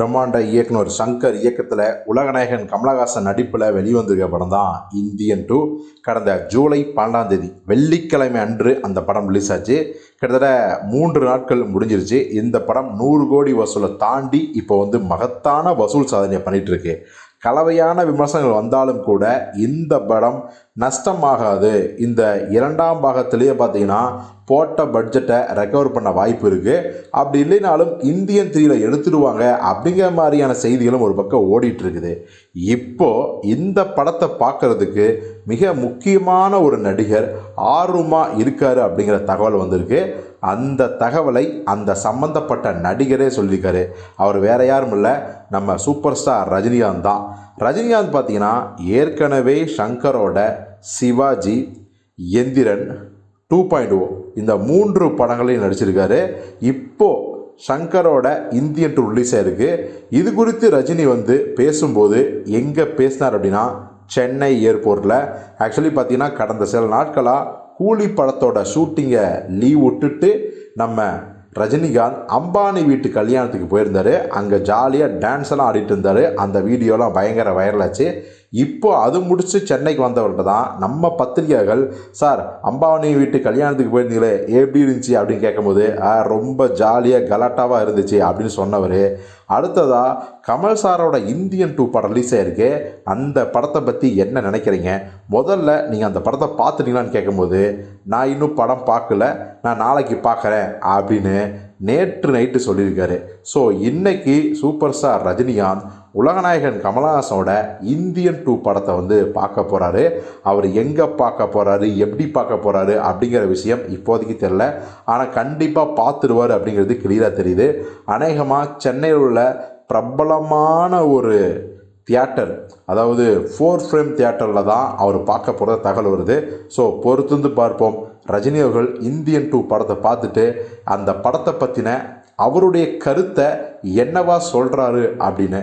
பிரம்மாண்ட இயக்குனர் சங்கர் இயக்கத்தில் உலகநாயகன் கமலஹாசன் நடிப்பில் வெளிவந்திருக்க படம் தான் இந்தியன் டூ. கடந்த ஜூலை பன்னெண்டாம் தேதி வெள்ளிக்கிழமை அன்று அந்த படம் ரிலீஸ் ஆச்சு. கிட்டத்தட்ட மூன்று நாட்கள் முடிஞ்சிருச்சு. இந்த படம் நூறு கோடி வசூலை தாண்டி இப்போ வந்து மகத்தான வசூல் சாதனையை பண்ணிகிட்ருக்கு கலவையான விமர்சனங்கள் வந்தாலும் கூட இந்த படம் நஷ்டமாகாது. இந்த இரண்டாம் பாகத்திலேயே பார்த்தீங்கன்னா போட்ட பட்ஜெட்டை ரெக்கவர் பண்ண வாய்ப்பு இருக்குது அப்படி இல்லைனாலும் இந்தியன் த்ரீல எடுத்துடுவாங்க அப்படிங்கிற மாதிரியான செய்திகளும் ஒரு பக்கம் ஓடிட்டுருக்குது. இருக்குது இந்த படத்தை பார்க்குறதுக்கு மிக முக்கியமான ஒரு நடிகர் ஆர்வமாக இருக்கார் அப்படிங்கிற தகவல் வந்திருக்கு. அந்த தகவலை அந்த சம்பந்தப்பட்ட நடிகரே சொல்லியிருக்காரு. அவர் வேற யாரும் இல்லை நம்ம சூப்பர் ஸ்டார் ரஜினிகாந்த் தான். ரஜினிகாந்த் பார்த்தீங்கன்னா ஏற்கனவே ஷங்கரோட Sivaji Enthiran two point O இந்த மூன்று படங்களையும் நடிச்சிருக்காரு. இப்போது ஷங்கரோட இந்தியன் டூ ரிலீஸ் ஆயிருக்கு. இது குறித்து ரஜினி வந்து பேசும்போது எங்கே பேசினார் அப்படின்னா சென்னை ஏர்போர்ட்டில் ஆக்சுவலி பார்த்தீங்கன்னா கடந்த சில நாட்களாக கூலி படத்தோட ஷூட்டிங்கை லீவ் விட்டுட்டு நம்ம ரஜினிகாந்த் அம்பானி வீட்டு கல்யாணத்துக்கு போயிருந்தாரு. அங்கே ஜாலியாக டான்ஸ் எல்லாம் ஆடிட்டு இருந்தார். அந்த வீடியோலாம் பயங்கர வைரலாச்சு இப்போ அது முடித்து சென்னைக்கு வந்தவர்கிட்ட தான் நம்ம பத்திரிகைகள் சார் அம்பாவணி வீட்டு கல்யாணத்துக்கு போயிருந்தீங்களே எப்படி இருந்துச்சு? அப்படின்னு கேட்கும்போது ரொம்ப ஜாலியாக கலாட்டாவாக இருந்துச்சு அப்படின்னு சொன்னவர். அடுத்ததாக கமல் சாரோட இந்தியன் டூ படம் ரிலீஸ் ஆயிருக்கு. அந்த படத்தை பற்றி என்ன நினைக்கிறீங்க? முதல்ல நீங்கள் அந்த படத்தை பார்த்துட்டீங்களான்னு கேட்கும்போது நான் இன்னும் படம் பார்க்கல நான் நாளைக்கு பார்க்குறேன் அப்படின்னு நேற்று நைட்டு சொல்லியிருக்காரு. ஸோ இன்றைக்கி சூப்பர் ஸ்டார் ரஜினிகாந்த் உலகநாயகன் கமலஹாசனோட இந்தியன் டூ படத்தை வந்து பார்க்க போகிறாரு அவர் எங்கே பார்க்க போகிறாரு எப்படி பார்க்க போகிறாரு அப்படிங்கிற விஷயம் இப்போதைக்கு தெரில ஆனால் கண்டிப்பாக பார்த்துடுவார் அப்படிங்கிறது கிளியராக தெரியுது. அநேகமாக சென்னையில் உள்ள பிரபலமான ஒரு தியேட்டர் அதாவது ஃபோர் ஃப்ரேம் தியேட்டரில் தான் அவர் பார்க்க போகிற தகவல் வருது. ஸோ பொறுத்துந்து பார்ப்போம். ரஜினி அவர்கள் இந்தியன் டூ படத்தை பார்த்துட்டு அந்த படத்தை பற்றின அவருடைய கருத்தை என்னவா சொல்கிறாரு அப்படின்னு